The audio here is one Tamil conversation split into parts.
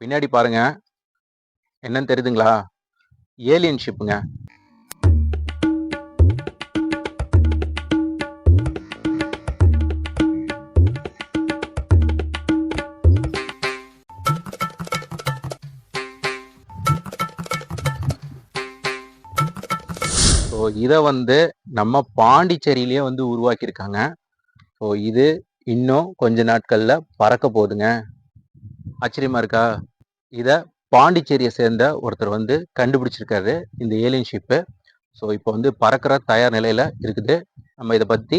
பின்னாடி பாருங்க. என்னன்னு தெரியுதுங்களா? ஏலியன் ஷிப்புங்க ஸோ இதை வந்து நம்ம பாண்டிச்சேரியிலேயே வந்து உருவாக்கியிருக்காங்க. ஸோ இது இன்னும் கொஞ்ச நாட்களில் பறக்க போகுதுங்க. ஆச்சரியமா இருக்கா? இதை பாண்டிச்சேரியை சேர்ந்த ஒருத்தர் வந்து கண்டுபிடிச்சிருக்காரு இந்த ஏலியன் ஷிப்பு ஸோ இப்போ வந்து பறக்கிற தயார் நிலையில் இருக்குது. நம்ம இதை பற்றி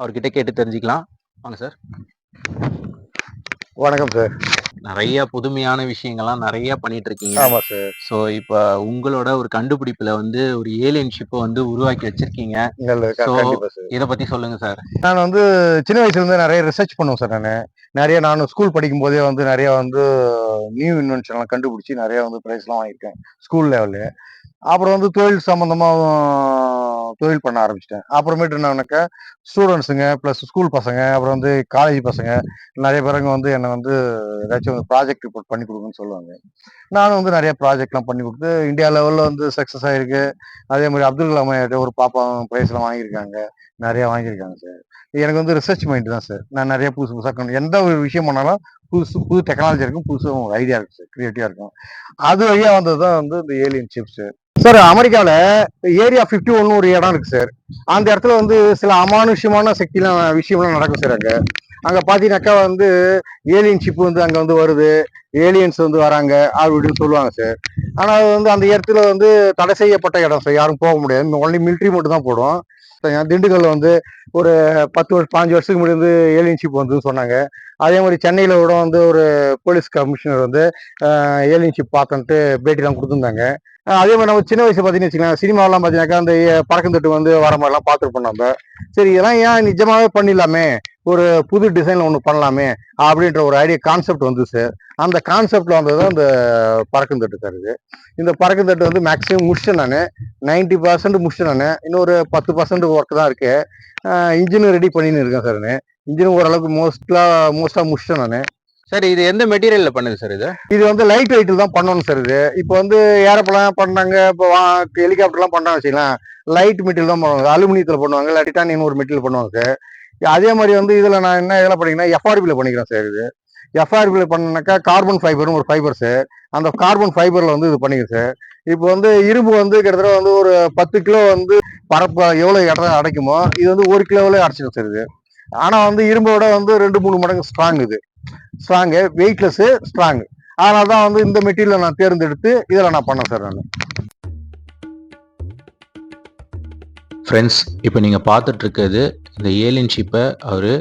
அவர்கிட்ட கேட்டு தெரிஞ்சுக்கலாம். வாங்க சார் வணக்கம் சார் நிறைய புதுமையான விஷயங்கள்லாம் நிறைய பண்ணிட்டு இருக்கீங்க ஆமா சார் ஸோ இப்போ உங்களோட ஒரு கண்டுபிடிப்புல வந்து ஒரு ஏலியன் ஷிப்பை வந்து உருவாக்கி வச்சிருக்கீங்க. நல்லது. க- So- கண்டிப்பா சார் இதை பத்தி சொல்லுங்க சார் நான் வந்து சின்ன வயசுல இருந்து நிறைய ரிசர்ச் பண்ணுவேன் சார் நான். நிறைய நான் ஸ்கூல் படிக்கும் போதே வந்து நிறைய வந்து நியூ இன்வென்ஷன்லாம் கண்டுபிடிச்சி நிறைய வந்து ப்ரைஸ்லாம் வாங்கியிருக்கேன். ஸ்கூல் லெவலு அப்புறம் வந்து தொழில் சம்மந்தமாக தொழில் பண்ண ஆரம்பிச்சிட்டேன். அப்புறமேட்டு என்னன்னாக்கா ஸ்டூடெண்ட்ஸுங்க ப்ளஸ் ஸ்கூல் பசங்க அப்புறம் வந்து காலேஜ் பசங்க நிறைய பேருங்க வந்து என்னை வந்து ஏதாச்சும் வந்து ப்ராஜெக்ட் ரிப்போர்ட் பண்ணி கொடுங்கன்னு சொல்லுவாங்க. நானும் வந்து நிறைய ப்ராஜெக்ட்லாம் பண்ணி கொடுத்து இந்தியா லெவலில் வந்து சக்ஸஸ் ஆகிருக்கு அதே மாதிரி அப்துல் கலாம் ஐயாட்ட ஒரு பாப்பா ப்ரைஸ்லாம் வாங்கியிருக்காங்க. நிறையா வாங்கியிருக்காங்க சார் எனக்கு வந்து ரிசர்ச் மைண்ட் தான் சார் நான் நிறைய புதுசு புதுசாக எந்த ஒரு விஷயம் பண்ணாலும் புதுசு புது டெக்னாலஜி இருக்கும் புதுசு ஐடியா இருக்கும் சார் கிரியேட்டிவா இருக்கும். அது வழியா வந்தது தான் வந்து இந்த ஏலியன் சிப்ஸ் சார் அமெரிக்காவில் ஏரியா ஃபிஃப்டி ஒன்று ஒரு இடம் இருக்கு சார் அந்த இடத்துல வந்து சில அமானுஷ்யமான சக்திலாம் விஷயம்லாம் நடக்கும் சார் அங்கே. அங்கே பார்த்தீங்கன்னாக்கா வந்து ஏலியன் ஷிப் வந்து அங்கே வந்து வருது. ஏலியன்ஸ் வந்து வராங்க அப்படின்னு சொல்லுவாங்க சார் ஆனால் அது வந்து அந்த இடத்துல வந்து தடை செய்யப்பட்ட இடம் சார் யாரும் போக முடியாது. ஒன்லி மிலிட்ரி மட்டும் தான் போடும். திண்டுக்கல்ல வந்து ஒரு பத்து வருஷம் பாஞ்சு வருஷத்துக்கு முன்னாடி வந்து ஏலியன் ஷிப் வந்துன்னு சொன்னாங்க. அதே மாதிரி சென்னையில் கூட வந்து ஒரு போலீஸ் கமிஷனர் வந்து ஏலியன் ஷிப் பார்த்தன்ட்டு பேட்டிலாம் கொடுத்துருந்தாங்க. அதே மாதிரி நம்ம சின்ன வயசு பார்த்தீங்கன்னு வச்சுக்கோங்க சினிமாவெல்லாம் பார்த்தீங்கன்னாக்கா அந்த பறக்கம் பறக்கும் வந்து வர மாதிரிலாம் பார்த்துருப்போம் நம்ம. சரி இதெல்லாம் ஏன் நிஜமாவே பண்ணிடலாமே? ஒரு புது டிசைனில் ஒன்று பண்ணலாமே? அப்படின்ற ஒரு ஐடியா கான்செப்ட் வந்து சார் அந்த கான்செப்டில் வந்தது தான் இந்த பறக்கும் தட்டு சார் இது. இந்த பறக்கும் தட்டு வந்து மேக்ஸிமம் முடிச்சிட்டேன் நான். நைன்டி பர்சன்ட் முடிச்சிட்டேன் நான். இன்னொரு பத்து பர்சன்ட் ஒர்க் தான் இருக்கு. இன்ஜினும் ரெடி பண்ணின்னு இருக்கேன் சார் நான். இன்ஜினும் ஓரளவுக்கு மோஸ்ட்லாக மோஸ்ட்டாக முடிச்சிட்டேன் நான். சார் இது எந்த மெட்டீரியல்ல பண்ணுது சார் இது? இது வந்து லைட் வெயிட்டில் தான் பண்ணணும் சார் இது. இப்போ வந்து ஏரோப்ளான் பண்ணாங்க இப்போ ஹெலிகாப்டர்லாம் பண்ணாங்க வச்சுக்கலாம் லைட் மெட்டீரியல் தான் பண்ணுவாங்க. அலுமினியத்தில் பண்ணுவாங்க இல்லை டிட்டானியன் ஒரு மெட்டீரியல் பண்ணுவாங்க. சார் அதே மாதிரி வந்து இதில் நான் என்ன இதில் பண்ணிங்கன்னா எஃப்ஆர்பியில் பண்ணிக்கிறேன் சார் இது. எஃப்ஆர்பியில் பண்ணனாக்கா கார்பன் ஃபைபர்னு ஒரு ஃபைபர் சார் அந்த கார்பன் ஃபைபரில் வந்து இது பண்ணிக்கிறேன் சார் இப்போ வந்து இரும்பு வந்து கிட்டத்தட்ட வந்து ஒரு பத்து கிலோ வந்து பரப்பு எவ்வளோ இடம் அடைக்குமோ இது வந்து ஒரு கிலோவிலே அடைச்சிடும் சார் இது. ஆனால் வந்து இரும்போட வந்து ரெண்டு மூணு மடங்கு ஸ்ட்ராங் இது. ஸ்ட்ராங்கு வெயிட்லெஸ்ஸு ஸ்ட்ராங் அதனால தான் வந்து இந்த மெட்டீரியலை நான் தேர்ந்தெடுத்து இதில் நான் பண்ணேன் சார் நான். ஃப்ரெண்ட்ஸ் இப்போ நீங்கள் பார்த்துட்ருக்கிறது இந்த ஏலியன் ஷிப்பை அவர்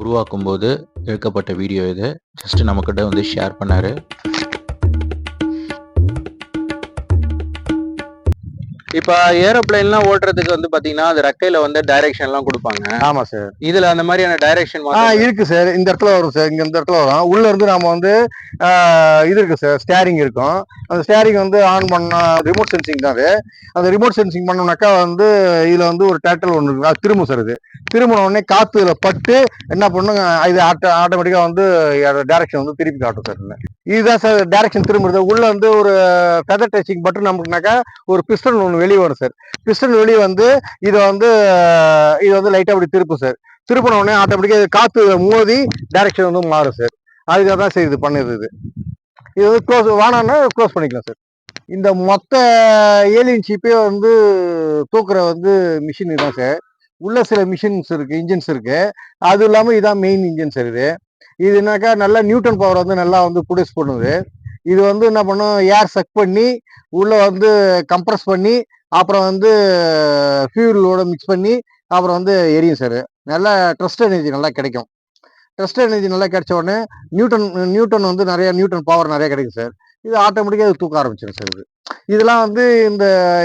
உருவாக்கும் போது எடுக்கப்பட்ட வீடியோ இது. ஜஸ்ட் நம்மக்கிட்ட வந்து ஷேர் பண்ணாரு. இப்போ ஏரோப்ளைன்லாம் ஓட்டுறதுக்கு வந்து பார்த்தீங்கன்னா அது ரெக்கையில வந்து டைரக்ஷன்லாம் கொடுப்பாங்க. ஆமாம் சார் இதில் அந்த மாதிரியான டைரக்ஷன் ஆ இருக்கு சார் இந்த இடத்துல வரும் சார் இங்க இந்த இடத்துல வரும். உள்ள இருந்து நாம வந்து இது இருக்கு சார் ஸ்டேரிங் இருக்கும். அந்த ஸ்டேரிங் வந்து ஆன் பண்ண ரிமோட் சென்சிங் தான் அது. அந்த ரிமோட் சென்சிங் பண்ணோம்னாக்கா வந்து இதுல வந்து ஒரு டேட்டல் ஒன்று இருக்கு. அது திரும்பும் சார் இது. திரும்பின உடனே காத்து இதுல பட்டு என்ன பண்ணுங்க இது ஆட்டோ ஆட்டோமேட்டிக்கா வந்து டைரக்ஷன் வந்து திருப்பி காட்டும் சார். இதுதான் சார் டைரக்ஷன் திரும்புறது. உள்ள வந்து ஒரு ஃபெதர் டச்சிங் பட்டன் நமக்குனாக்கா ஒரு பிஸ்டன் ஒன்று வெளியே வரும் சார் பிஸ்டன் வெளியே வந்து இதை வந்து இது வந்து லைட்டாக அப்படி திருப்பும் சார் திருப்பின உடனே ஆட்டோமேட்டிக்காக இது மோதி டைரக்ஷன் வந்து மாறும் சார் அதுக்காக தான் சார் இது பண்ணுது இது. இது வந்து க்ளோஸ் வேணாம்னா க்ளோஸ் பண்ணிக்கலாம் சார் இந்த மொத்த ஏலியன் ஷிப்பே வந்து தூக்குற வந்து மிஷின் இதுதான் சார் உள்ள சில மிஷின்ஸ் இருக்குது இன்ஜின்ஸ் இருக்குது அது இல்லாமல் இதான் மெயின் இன்ஜின் சார் இது. இது என்னக்கா நல்லா நியூட்டன் பவர் வந்து நல்லா வந்து ப்ரொடியூஸ் பண்ணுது. இது வந்து என்ன பண்ணும் ஏர் சக் பண்ணி உள்ளே வந்து கம்ப்ரஸ் பண்ணி அப்புறம் வந்து ஃபியூலோட மிக்ஸ் பண்ணி அப்புறம் வந்து எரியும் சார் நல்லா ட்ரஸ்ட் எனர்ஜி நல்லா கிடைக்கும். ட்ரஸ்ட் எனர்ஜி நல்லா கிடைச்ச உடனே நியூட்டன் நியூட்டன் வந்து நிறைய நியூட்டன் பவர் நிறைய கிடைக்கும் சார் இது ஆட்டோமேட்டிக்காக இது தூக்க ஆரம்பிச்சிடும் சார் இது. இதெல்லாம் வந்து இந்த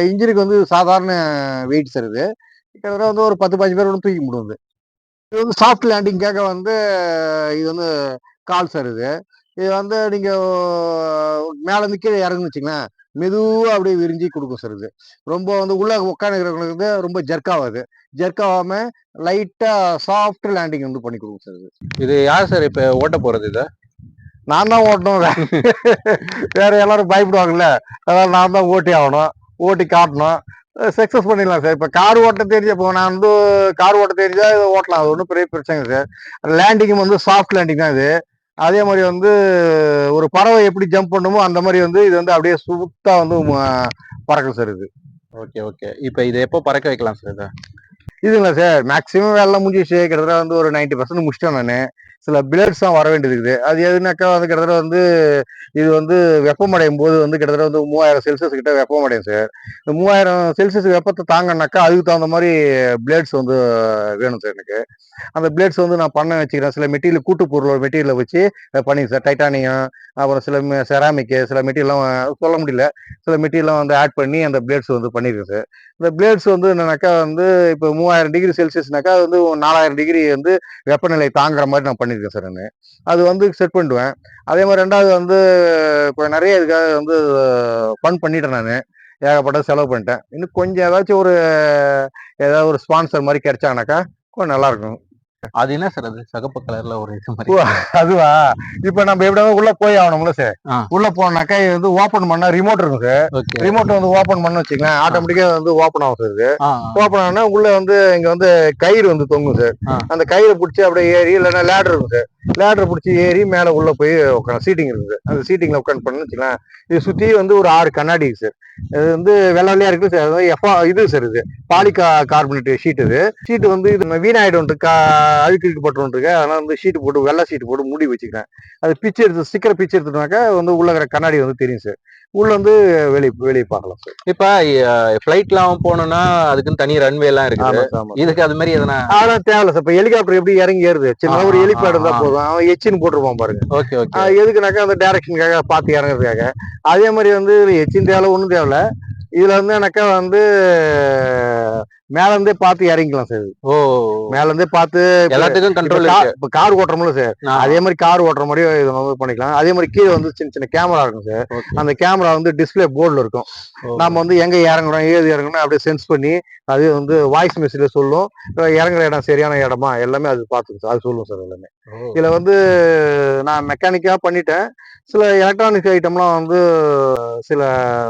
இன்ஜினுக்கு வந்து சாதாரண வெயிட் சார் இது. கிட்டத்தட்ட வந்து ஒரு பத்து பதினஞ்சு பேர் கூட தூக்கி முடியும் இது வந்து சாஃப்ட் லேண்டிங்காக வந்து இது வந்து கால் சார் இது. இது வந்து நீங்க மேல இருந்து கீழே இறங்குன்னு வச்சுங்களேன் மெதுவா அப்படியே விரிஞ்சு கொடுக்கும் சார் இது. ரொம்ப வந்து உள்ள உட்காந்துக்கிறவங்களுக்கு வந்து ரொம்ப ஜர்க் ஆகாது ஜர்க் ஆகாம லைட்டா சாஃப்ட் லேண்டிங் வந்து பண்ணி கொடுக்கும் சார் இது. இது யார் சார் இப்போ ஓட்ட போகிறது இதை? நான் தான் ஓட்டணும் வேற எல்லாரும் பயப்படுவாங்கல்ல. அதனால நான் தான் ஓட்டி ஆகணும் ஓட்டி காட்டணும். சக்ஸஸ் பண்ணிடலாம் சார் இப்போ கார் ஓட்ட தெரிஞ்ச இப்போ நான் வந்து கார் ஓட்ட தெரிஞ்சா இதை ஓட்டலாம். அது ஒன்றும் பெரிய பிரச்சனை சார் லேண்டிங்கும் வந்து சாஃப்ட் லேண்டிங் தான் இது. அதே மாதிரி வந்து ஒரு பறவை எப்படி ஜம்ப் பண்ணுமோ அந்த மாதிரி வந்து இது வந்து அப்படியே சுத்தா வந்து பறக்கும் சார் இது. ஓகே ஓகே இப்போ இதை எப்போ பறக்க வைக்கலாம் சார் இதை? இதுங்களா சார் மேக்ஸிமம் வேலை முடிஞ்சிச்சு கிட்டத்தட்ட வந்து ஒரு நைன்டி பர்சன்ட் முடிச்சிட்டேன் நான். சில பிளட்ஸ் தான் வர வேண்டியது இருக்குது. அது எதுனாக்கா வந்து கிட்டத்தட்ட வந்து இது வந்து வெப்பமடையும் போது வந்து கிட்டத்தட்ட வந்து மூவாயிரம் செல்சியஸ் கிட்ட வெப்பமடையும் சார் இந்த மூவாயிரம் செல்சியஸ் வெப்பத்தை தாங்கினாக்கா அதுக்கு தகுந்த மாதிரி பிளேட்ஸ் வந்து வேணும் சார் எனக்கு. அந்த பிளேட்ஸ் வந்து நான் பண்ண வச்சுக்கிறேன். சில மெட்டீரியல் கூட்டு பொருள் மெட்டீரியலை வச்சு பண்ணி சார் டைட்டானியம் அப்புறம் சில செராமிக்கு சில மெட்டீரியல்லாம் சொல்ல முடியல. சில மெட்டீரியல்லாம் வந்து ஆட் பண்ணி அந்த பிளேட்ஸ் வந்து பண்ணியிருக்கு சார் இந்த பிளேட்ஸ் வந்து என்னன்னாக்கா வந்து இப்போ மூவாயிரம் டிகிரி செல்சியஸ்னாக்கா அது வந்து நாலாயிரம் டிகிரி வந்து வெப்பநிலை தாங்குற மாதிரி நான் பண்ணியிருக்கேன் சார் நான் அது வந்து செட் பண்ணிடுவேன். அதே மாதிரி ரெண்டாவது வந்து இப்போ நிறைய இதுக்காக வந்து ஃபன் பண்ணிட்டேன் நான். ஏகப்பட்ட செலவு பண்ணிட்டேன். இன்னும் கொஞ்சம் ஏதாச்சும் ஒரு ஏதாவது ஒரு ஸ்பான்சர் மாதிரி கிடைச்சாங்கனாக்கா கொஞ்சம் நல்லாயிருக்கும் அது என்ன சார் அது? சகப்பு கலர்ல ஒரு இது மாதிரி. அதுவா? இப்ப நம்ம எப்படியாவது உள்ள போய் ஆகணும்ல சார். உள்ள போனாக்கா இது வந்து ஓபன் பண்ணா ரிமோட் இருக்கும் சார். ரிமோட் வந்து ஓபன் பண்ண வச்சுக்கலாம் ஆட்டோமேட்டிக்கா வந்து ஓபன் ஆகும் சார் இது. ஆ ஓப்பன் ஆனா உள்ள வந்து இங்க வந்து கயிறு வந்து தொங்கும் சார். அந்த கயிறை பிடிச்சி அப்படியே ஏறி இல்லைன்னா லேடர் இருக்கும் சார். லேடர் பிடிச்சி ஏறி மேல உள்ள போய் உட்காந்து சீட்டிங் இருக்குது அந்த சீட்டிங்ல உட்காந்து பண்ணு வச்சுக்கலாம் இது சுத்தி வந்து ஒரு ஆறு கண்ணாடி இருக்கு சார். இது வந்து வெள்ளை வெள்ளையா இருக்கு சார். எஃபா இது சார் இது. பாலிகா கார்பனேட் ஷீட் இது. ஷீட் வந்து இது வீணாயிடும் அழுக்கு இழுக்கப்பட்டு இருக்கு அதனால வந்து ஷீட் போட்டு வெள்ளை ஷீட் போட்டு மூடி வச்சுக்கிறேன். அது பிச்சு எடுத்து ஸ்டிக்கரை பிச்சு எடுத்துட்டாக்கா வந்து உள்ள இருக்கிற கண்ணாடி வந்து தெரியும் சார் உள்ள வந்து வெளியே வெளியே பார்க்கலாம் சார் இப்ப ஃபிளைட்லாம் போகணும்னா அதுக்குன்னு தனி ரன்வே எல்லாம் இருக்குது. ஆமா சார் ஆமா இதுக்கு அது மாதிரி எதனா அதெல்லாம் தேவையில்ல சார் இப்ப ஹெலிகாப்டர் எப்படி இறங்கி ஏறுது? சின்ன ஒரு ஹெலிபேட் இருந்தா ஆ, ஆ. போதும். அவன் எச்சின்னு போட்டுருப்பான் பாருங்க. Okay okay. எதுக்குனாக்கா அந்த டைரக்ஷனுக்காக பார்த்து இறங்குறதுக்காக. அதே மாதிரி வந்து எச்சின் தேவை ஒன்றும் தேவையில்ல. இதுல வந்து எனக்கா வந்து மேல இருந்தே பார்த்து இறங்கிக்கலாம் சார். ஓ. மேல இருந்தே பார்த்து எல்லாத்துக்கும் கண்ட்ரோல் இப்ப கார் ஓட்டுறோம்ல சார். அதே மாதிரி கார் ஓட்டுற மாதிரி இது வந்து பண்ணிக்கலாம். அதே மாதிரி கீழே வந்து சின்ன சின்ன கேமரா இருக்கும் சார். அந்த கேமரா வந்து டிஸ்ப்ளே போர்டில் இருக்கும். நம்ம வந்து எங்க இறங்குறோம் ஏது இறங்கணும் அப்படியே சென்ஸ் பண்ணி அது வந்து வாய்ஸ் மெசேஜ்ல சொல்லும். இறங்குற இடம் சரியான இடமா? எல்லாமே அது பார்த்துக்கும் சார். அது சொல்லும் சார் எல்லாமே. இதுல வந்து நான் மெக்கானிக்கா பண்ணிட்டேன். சில எலக்ட்ரானிக்ஸ் ஐட்டம்லாம் வந்து சில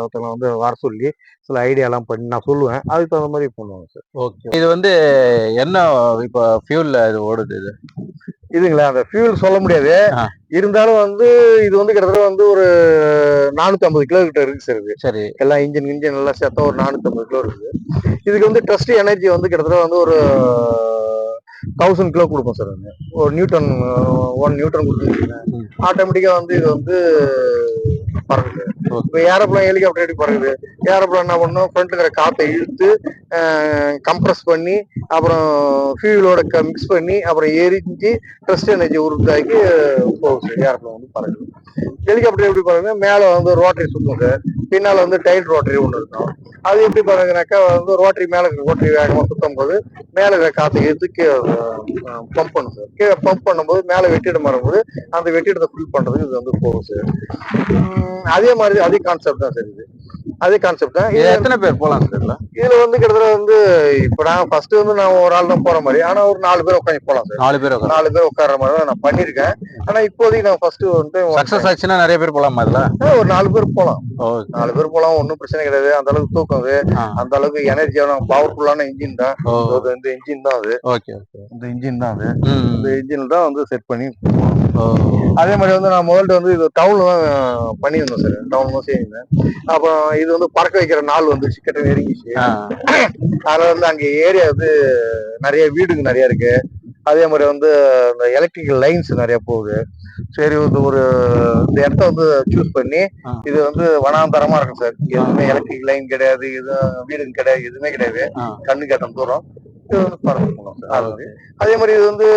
ஒருத்தவங்க வந்து வர சொல்லி சில ஐடியாலாம் பண்ணி நான் சொல்லுவேன். அதுக்கு தகுந்த மாதிரி பண்ணுவாங்க சார். ஓகே. இது வந்து என்ன இப்போ ஃபியூல்ல இது ஓடுது இது? இதுங்களா? அந்த ஃபியூல் சொல்ல முடியாது. இருந்தாலும் வந்து இது வந்து கிட்டத்தட்ட வந்து ஒரு நானூத்தி ஐம்பது கிலோ கிட்ட இருக்கு சார் இது. சரி. எல்லாம் இன்ஜின் இன்ஜின் எல்லாம் சேர்த்தா ஒரு நானூத்தி ஐம்பது கிலோ இருக்குது இதுக்கு வந்து ட்ரஸ்ட் எனர்ஜி வந்து கிட்டத்தட்ட வந்து ஒரு தௌசண்ட் கிலோ கொடுக்கும் சார். ஒரு நியூட்டன் ஒன் நியூட்டன் கொடுத்துருக்கீங்க ம். ஆட்டோமேட்டிக்கா வந்து இது வந்து பறக்குது Okay. இப்போ ஏரோப்ளான் ஹெலிகாப்டர் எப்படி பறக்குது ஏரோப்ளேன் என்ன பண்ணும்? ஃப்ரண்ட்ல இருக்கிற காத்தை இழுத்து கம்ப்ரஸ் பண்ணி அப்புறம் ஃபியூலோட மிக்ஸ் பண்ணி அப்புறம் எரிஞ்சு ட்ரஸ்ட் எனர்ஜி உருவாக்கி போகுது ஏரோப்ளேன் வந்து பறக்குது. ஹெலிகாப்டர் எப்படி பாருங்க மேல வந்து ரோட்டரி சுத்தும் சார் பின்னால வந்து டைட் ரோட்டரி ஒன்று இருக்கும். அது எப்படி பாருங்கனாக்கா வந்து ரோட்டரி மேல ரோட்டரி வேகமா சுத்தும் போது மேல இருக்கிற எடுத்து கீழே பம்ப் பண்ணும் சார் கீழே பம்ப் பண்ணும்போது மேல வெட்டிடம் வரும்போது அந்த வெட்டிடத்தை ஃபில் பண்றதுக்கு இது வந்து போகும் சார் அதே மாதிரி அதே கான்செப்ட் தான் சார் இது. அதே கான்செப்ட் தான். இது எத்தனை பேர் போலாம் சார் இதுல இதுல வந்து கிட்டத்தட்ட வந்து இப்ப நான் ஃபர்ஸ்ட் வந்து நான் ஒரு ஆள் தான் போற மாதிரி. ஆனா ஒரு நாலு பேர் உட்காந்து போலாம் சார். நாலு பேர் நாலு பேர் உட்கார்ற மாதிரி தான் நான் பண்ணிருக்கேன் ஆனா இப்போதைக்கு நான் ஃபர்ஸ்ட் வந்து சக்சஸ் ஆச்சுன்னா நிறைய பேர் போலாமா இதுல? ஒரு நாலு பேர் போலாம். ஓ. நாலு பேர் போலாம் ஒன்றும் பிரச்சனை கிடையாது. அந்த அளவுக்கு தூக்கம் அது. அந்த அளவுக்கு எனர்ஜியான பவர்ஃபுல்லான இன்ஜின் தான். இது இந்த இன்ஜின் தான் அது. ஓகே இந்த இன்ஜின் தான் அது. இந்த இன்ஜின் தான் வந்து செட் பண்ணி அதே மாதிரி வந்து நான் முதல்ல வந்து இது டவுன்ல தான் பண்ணியிருந்தேன் சார். டவுன்ல தான் செய்யிருந்தேன் அப்புறம் இது வந்து பறக்க வைக்கிற நாள் வந்து கிட்ட நெருங்கிச்சு. அதுல வந்து அங்க ஏரியா வந்து நிறைய வீடுங்க நிறைய இருக்கு. அதே மாதிரி வந்து இந்த எலக்ட்ரிக்கல் லைன்ஸ் நிறைய போகுது. சரி வந்து ஒரு இந்த இடத்த வந்து சூஸ் பண்ணி. இது வந்து வனாந்தரமா இருக்கும் சார். எதுவுமே எலக்ட்ரிக் லைன் கிடையாது எதுவும் வீடுங்க கிடையாது எதுவுமே கிடையாது. கண்ணு கேட்டம் தூரம். வந்து அது மாதிரி இது வந்து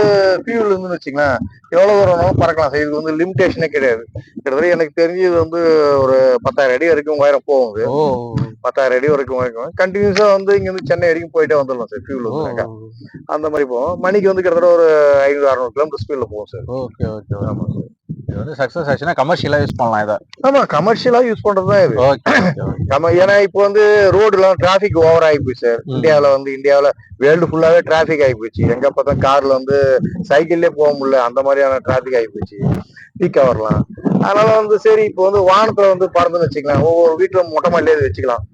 ஃபியூல் இருந்துன்னு வச்சுங்களேன் எவ்வளவு தூரம் வேணாலும் பறக்கலாம். சார் இது வந்து லிமிடேஷனே கிடையாது. கிட்டத்தட்ட எனக்கு தெரிஞ்சு இது வந்து ஒரு பத்தாயிரம் அடி வரைக்கும் இது. ஓ. பத்தாயிரம் அடி வரைக்கும் வரைக்கும் கண்டினியூஸா வந்து இங்க இருந்து சென்னை வரைக்கும் போயிட்டே வந்துடலாம் சார் ஃபியூல் வந்து அந்த மாதிரி போகும். மணிக்கு வந்து கிட்டத்தட்ட ஒரு ஐநூறு அறுநூறு கிலோமீட்டர் ஸ்பீட்ல போகும் சார். Okay okay. ஆமா சார். இது வந்து சக்ஸஸ் ஆச்சுன்னா கமர்ஷியலா யூஸ் பண்ணலாம் இதை. ஆமா கமர்ஷியலா யூஸ் பண்றதுதான் இது. ஓகே நம்ம ஏன்னா இப்போ வந்து ரோடு எல்லாம் டிராபிக் ஓவர் ஆகி போச்சு சார். இந்தியாவுல வந்து இந்தியாவுல வேர்ல்டு ஃபுல்லாவே டிராபிக் ஆகி போச்சு. எங்க பார்த்தா கார்ல வந்து சைக்கிள்லயே போக முடியல அந்த மாதிரியான டிராபிக் ஆகி போச்சு. பீக் வரலாம் அதனால வந்து சரி இப்போ வந்து வானத்துல வந்து பறந்துன்னு வச்சுக்கலாம். ஒவ்வொரு வீட்டுல மொட்டை மாடிலே இது வச்சுக்கலாம்.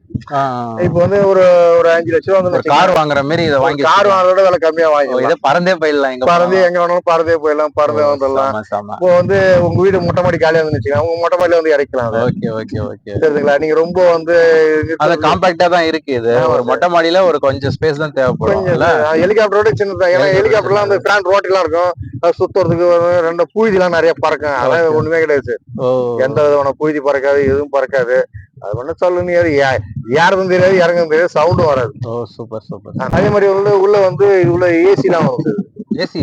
இப்போ வந்து ஒரு ஒரு அஞ்சு லட்சம் வந்து கார் வாங்குற மாதிரி இதை வாங்கி கார் வாங்குறத விலை கம்மியா வாங்கிக்கலாம் இதை பறந்தே போயிடலாம் எங்க பறந்து எங்க வேணாலும் பறந்தே போயிடலாம் பறந்தே வந்துடலாம். இப்போ வந்து உங்க வீடு மொட்டை மாடி காலியா வந்து வச்சுக்கலாம் உங்க மொட்டை மாடியில வந்து இறக்கலாம். Okay okay okay. தெரியுதுங்களா நீங்க ரொம்ப வந்து அது காம்பாக்டா தான் இருக்கு இது. ஒரு. மொட்டை மாடியில ஒரு கொஞ்சம் ஸ்பேஸ் தான் தேவைப்படும் ஹெலிகாப்டரோட சின்னதா ஏன்னா ஹெலிகாப்டர்லாம் அந்த பிளான் ரோட்டெல்லாம் இருக்கும். சுத்துறதுக்கு ரெண்டு பூஜிலாம் நிறைய பறக்கும். அதான். ஒண்ணுமே கிடையாது எந்த விதமான பூஜி பறக்காது எதுவும் பறக்காது. அது ஒண்ணு சொல்லு நீ யாருக்கும் தெரியாது இறங்கும் தெரியாது சவுண்டும் வராது. ஓ சூப்பர் சூப்பர் அதே மாதிரி உள்ள உள்ள வந்து உள்ள ஏசிலாம் வரும். ஏசி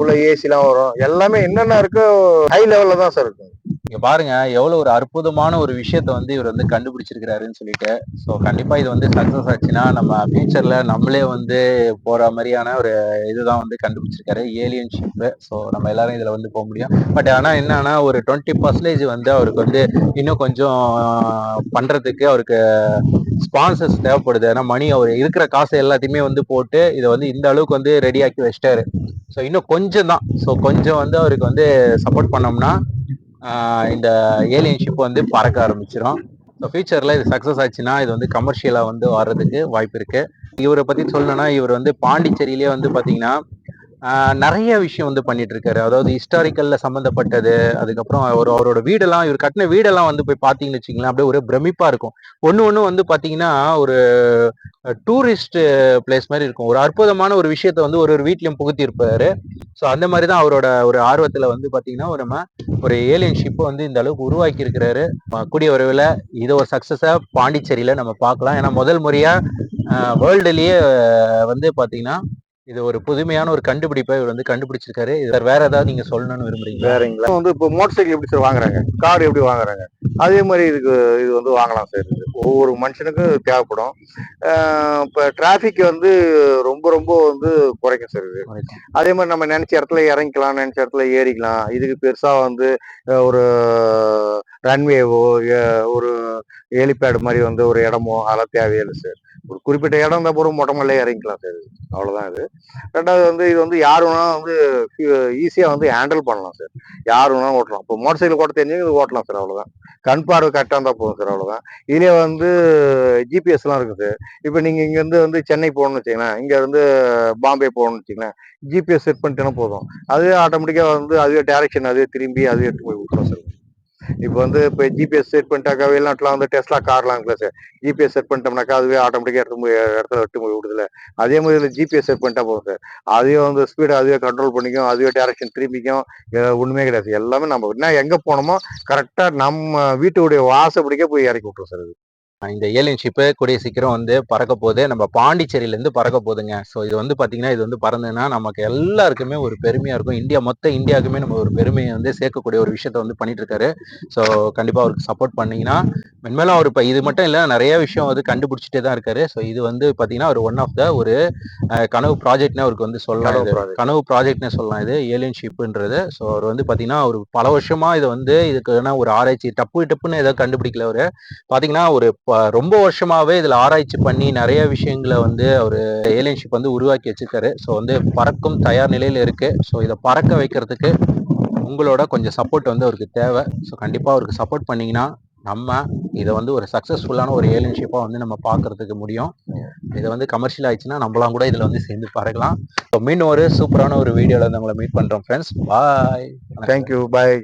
உள்ள ஏசிலாம் வரும். எல்லாமே என்னென்ன இருக்கோ ஹை லெவல்ல தான் சார் இருக்கும். நீங்க பாருங்க எவ்வளவு ஒரு அற்புதமான ஒரு விஷயத்த வந்து இவர் வந்து கண்டுபிடிச்சிருக்கிறாருன்னு சொல்லிட்டு. ஸோ கண்டிப்பா இது வந்து சக்சஸ் ஆச்சுன்னா நம்ம ஃபியூச்சர்ல நம்மளே வந்து போற மாதிரியான ஒரு இதுதான் வந்து கண்டுபிடிச்சிருக்காரு ஏலியன் ஷிப்பு ஸோ நம்ம எல்லாரும் இதுல வந்து போக முடியும். பட் ஆனா என்னன்னா ஒரு டுவெண்ட்டி பர்சன்டேஜ் வந்து அவருக்கு வந்து இன்னும் கொஞ்சம் பண்றதுக்கு அவருக்கு ஸ்பான்சர்ஸ் தேவைப்படுது. ஏன்னா மணி அவர் இருக்கிற காசு எல்லாத்தையுமே வந்து போட்டு இதை வந்து இந்த அளவுக்கு வந்து ரெடியாக்கி வச்சிட்டாரு. ஸோ இன்னும் கொஞ்சம் தான் ஸோ கொஞ்சம் வந்து அவருக்கு வந்து சப்போர்ட் பண்ணோம்னா இந்த ஏலியன் ஷிப் வந்து பறக்க ஆரம்பிச்சிடும் ஸோ ஃபியூச்சரில் இது சக்ஸஸ் ஆச்சுன்னா இது வந்து கமர்ஷியலாக வந்து வர்றதுக்கு வாய்ப்பு இருக்கு. இவரை பற்றி சொல்லணும்னா இவர் வந்து பாண்டிச்சேரியிலே வந்து பார்த்தீங்கன்னா நிறைய விஷயம் வந்து பண்ணிட்டு இருக்காரு அதாவது ஹிஸ்டாரிக்கல்ல சம்மந்தப்பட்டது அதுக்கப்புறம் அவர் அவரோட வீடெல்லாம் இவர் கட்டின வீடெல்லாம் வந்து போய் பார்த்தீங்கன்னு வச்சுங்களேன் அப்படியே ஒரு பிரமிப்பா இருக்கும். ஒன்று ஒன்று வந்து பார்த்தீங்கன்னா ஒரு டூரிஸ்ட் பிளேஸ் மாதிரி இருக்கும். ஒரு அற்புதமான ஒரு விஷயத்த வந்து ஒரு ஒரு வீட்லயும் புகுத்தி இருப்பாரு ஸோ அந்த மாதிரி தான் அவரோட ஒரு ஆர்வத்துல வந்து பார்த்தீங்கன்னா ஒரு நம்ம ஒரு ஏலியன் ஷிப்பை வந்து இந்த அளவுக்கு உருவாக்கி இருக்கிறாரு கூடிய விரைவில் இதை ஒரு சக்ஸஸாக பாண்டிச்சேரியில நம்ம பார்க்கலாம். ஏன்னா முதல் முறையா வேர்ல்டுலயே வந்து பார்த்தீங்கன்னா இது ஒரு புதுமையான ஒரு கண்டுபிடிப்பை இவர் வந்து கண்டுபிடிச்சிருக்காரு. இது வேற ஏதாவது நீங்க சொல்லணும்னு விரும்புறீங்களா? வேறங்களா? வந்து இப்போ மோட்டர் சைக்கிள் எப்படி சார் வாங்குறாங்க? கார் எப்படி வாங்குறாங்க? அதே மாதிரி இதுக்கு இது வந்து வாங்கலாம் சார். இது ஒவ்வொரு மனுஷனுக்கும் தேவைப்படும். இப்போ டிராஃபிக் வந்து ரொம்ப ரொம்ப வந்து குறைக்கும் சார் இது. அதே மாதிரி நம்ம நினைச்ச இடத்துல இறங்கிக்கலாம் நினைச்ச இடத்துல ஏறிக்கலாம். இதுக்கு பெருசா வந்து ஒரு ரன்வேவோ ஒரு ஹெலிபேடு மாதிரி வந்து ஒரு இடமோ அதெல்லாம் தேவையில்லை சார் ஒரு குறிப்பிட்ட இடம் இருந்தால் போகிற மொட்டை மலையே இறங்கிக்கலாம் சார் அவ்வளோதான் இது. ரெண்டாவது வந்து இது வந்து யார் வேணாலும் வந்து ஈஸியாக வந்து ஹேண்டில் பண்ணலாம் சார் யார் வேணாலும் ஓட்டலாம். இப்போ மோட்டர் சைக்கிள் ஓட்ட தெரிஞ்சவங்க இது ஓட்டலாம் சார் அவ்வளோதான் கண் பார்வை கரெக்டாக இருந்தால் போதும் சார் அவ்வளோதான் இதுலேயே வந்து ஜிபிஎஸ்லாம் இருக்குது சார் இப்போ நீங்கள் இங்கேருந்து வந்து சென்னை போகணும்னு வச்சுங்களேன் இங்கேருந்து பாம்பே போகணும்னு வச்சுங்களேன் ஜிபிஎஸ் செட் பண்ணிட்டேன்னா போதும். அதுவே ஆட்டோமேட்டிக்காக வந்து அதுவே டேரெக்ஷன் அதுவே திரும்பி அதுவே எடுத்து போய் விட்டுரும் சார் இப்போ வந்து இப்போ ஜிபிஎஸ் செட் பண்ணிட்டாக்கா வெளிநாட்டுல வந்து டெஸ்லா கார்லாம் இருக்குல்ல சார் ஜிபிஎஸ் செட் பண்ணிட்டோம்னாக்கா அதுவே ஆட்டோமேட்டிக்காக எடுத்து போய் இடத்துல விட்டு போய் விடுதுல அதே மாதிரி இதில் ஜிபிஎஸ் செட் பண்ணிட்டா போதும் சார் அதுவே வந்து ஸ்பீடை அதுவே கண்ட்ரோல் பண்ணிக்கும் அதுவே டேரக்ஷன் திரும்பிக்கும் ஒன்றுமே ஒண்ணுமே கிடையாது எல்லாமே நம்ம என்ன எங்க போனோமோ கரெக்டா நம்ம வீட்டுடைய வாசப்படிக்கே போய் இறக்கி விட்டுரும் சார் இது இந்த ஏலியன் ஷிப்பு கூடிய சீக்கிரம் வந்து பறக்க போகுது. நம்ம பாண்டிச்சேரியில இருந்து பறக்க போகுதுங்க. ஸோ இது வந்து பாத்தீங்கன்னா இது வந்து பறந்ததுன்னா நமக்கு எல்லாருக்குமே ஒரு பெருமையா இருக்கும். இந்தியா மொத்த இந்தியாவுக்குமே நம்ம ஒரு பெருமையை வந்து சேர்க்கக்கூடிய ஒரு விஷயத்த வந்து பண்ணிட்டு இருக்காரு ஸோ கண்டிப்பா அவருக்கு சப்போர்ட் பண்ணீங்கன்னா மென்மேலும் அவர் இப்போ இது மட்டும் இல்லை நிறைய விஷயம் வந்து கண்டுபிடிச்சிட்டே தான் இருக்காரு. ஸோ இது வந்து பாத்தீங்கன்னா ஒரு ஒன் ஆஃப் த ஒரு கனவு ப்ராஜெக்ட்னு அவருக்கு வந்து சொல்லலாம் கனவு ப்ராஜெக்ட்னு சொல்லலாம் இது ஏலியன் ஷிப்புன்றது. ஸோ அவர் வந்து பாத்தீங்கன்னா ஒரு பல வருஷமா இது வந்து இதுக்கான ஒரு ஆராய்ச்சி டப்பு டப்புன்னு ஏதோ கண்டுபிடிக்கல அவரு. பாத்தீங்கன்னா ஒரு ரொம்ப வருஷமாவே இதுல ஆராய்ச்சி பண்ணி நிறைய விஷயங்களை வந்து அவர் ஏலியன்ஷிப் வந்து உருவாக்கி வச்சிருக்காரு. ஸோ வந்து பறக்கும் தயார் நிலையில இருக்கு. ஸோ இதை பறக்க வைக்கிறதுக்கு உங்களோட கொஞ்சம் சப்போர்ட் வந்து அவருக்கு தேவை. ஸோ கண்டிப்பா அவருக்கு சப்போர்ட் பண்ணீங்கன்னா நம்ம இதை வந்து ஒரு சக்ஸஸ்ஃபுல்லான ஒரு ஏலியன்ஷிப்பாக வந்து நம்ம பார்க்கறதுக்கு முடியும். இதை வந்து கமர்ஷியல் ஆயிடுச்சுன்னா நம்மளாம் கூட இதில் வந்து சேர்ந்து பறக்கலாம். ஸோ மீண்டும் ஒரு சூப்பரான ஒரு வீடியோவில் வந்து உங்களை மீட் பண்ணுறோம் ஃப்ரெண்ட்ஸ் பாய் தேங்க்யூ பாய்